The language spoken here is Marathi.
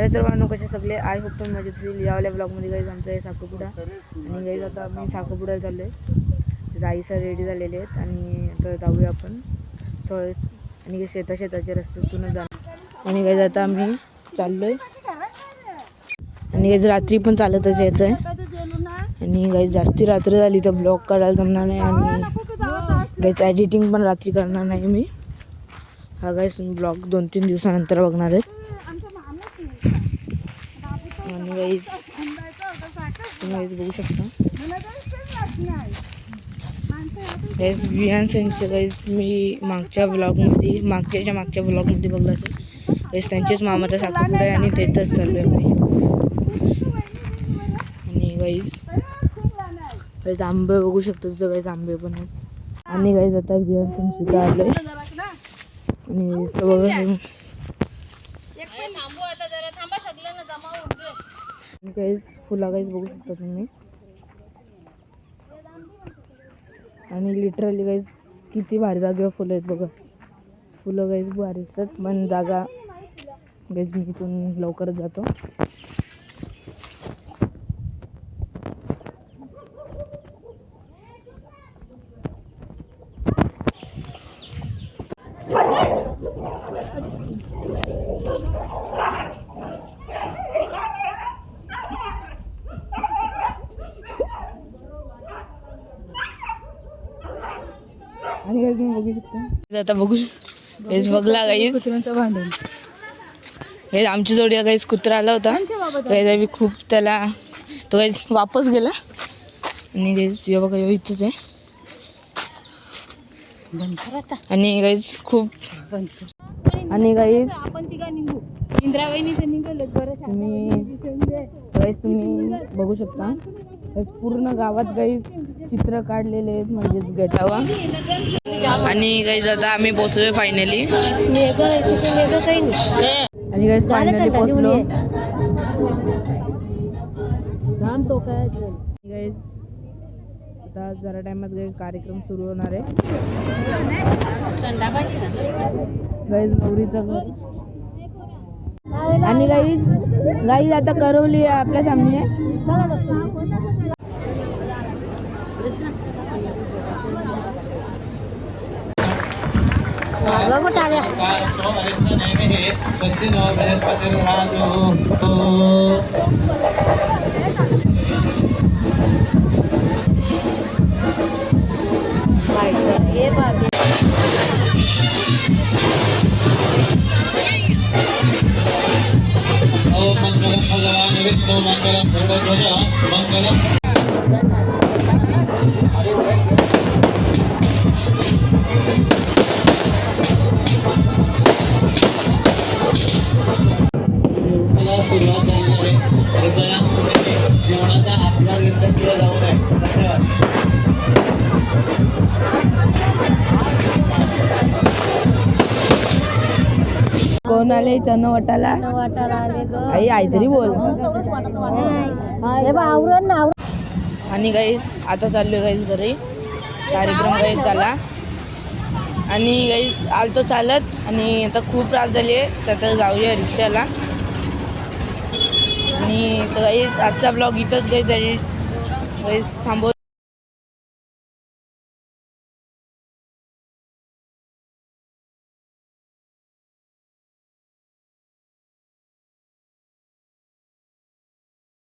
नाही तर बाळांनो कसे सगळे आय होप तुम्ही मजेत असेल यावाल्या ब्लॉगमध्ये गाईज आमचा आहे साखरपुडा. आणि गाईज आता आम्ही साखरपुड्याला चाललो आहे आई सर रेडी झालेले आहेत. आणि आता जाऊया आपण. थोडे आणि शेता शेताच्या रस्त्यातूनच जाणार. आणि गाईज आता आम्ही चाललो आहे आणि गाईज रात्री पण चालतच यायचं आहे आणि गाईज जास्ती रात्र झाली तर ब्लॉग काढायला जमणार नाही. आणि गाईज एडिटिंग पण रात्री करणार नाही मी. हा गाईज ब्लॉग दोन तीन दिवसानंतर बघणार आहेत. आणि वाईज तुम्ही बघू शकता. गाईज विहान सेनचं गाईज मी मागच्या ब्लॉगमध्ये मागच्याच्या मागच्या ब्लॉगमध्ये बघलं असेल. गाईज त्यांचेच मामाचा साखरपुडा आहे आणि तेथंच चाललो आहे मी आणि गाईज गाईज आंबे बघू शकतो तिथं गाईज आंबे पण आहेत. आणि गाईज आता विहान सुद्धा आलं आहे आणि इथं बघा हे फुला काहीच बघू शकता तुम्ही. आणि लिटरली गाईज किती भारी जागेवर फुलं आहेत बघा. फुलं काहीच भारी असतात. पण जागा काहीच मी इथून लवकरच जातो. आणि काही तुम्ही बघू शकता. आता बघू हेच बघला कुत्र्यांचं भांडण. हे आमची जोडी काहीच कुत्रा आला होता. काही आम्ही खूप त्याला तो काही वापस गेला. आणि काहीच हे बघा इथंच आहे. आणि काहीच खूप आणि काहीच आपण तिघा निघू इंद्रावहिनी तर निघालच. बरं तुम्ही तुम्ही बघू शकता. पूर्ण गावात काही चित्र काढलेले आहेत म्हणजेच गटावा आणि काही आता आम्ही पोचलोय फायनली आणि काही फायनली पोचलो राम तो काय गाईज आता जरा टायमात काही कार्यक्रम सुरू होणार आहे. गाईज नवरीचं घर. आणि गाईज गाईज आता करवली आहे आपल्या सामने. मंगलम మంగళం గరుడ ధ్వజ మంగళం. कोण आले चन वटाला वाटायला? आले ग. आई आई तरी बोल. आवरण ना आणि गाईज आता चाललोय गाईज घरी. कार्यक्रम गाईज झाला. आणि गाईज आलतो चालत. आणि आता खूप त्रास झाली आहे. तर जाऊया रिक्षाला. आणि तर गाईज आजचा ब्लॉग इथंच गाईज गाईज थांबव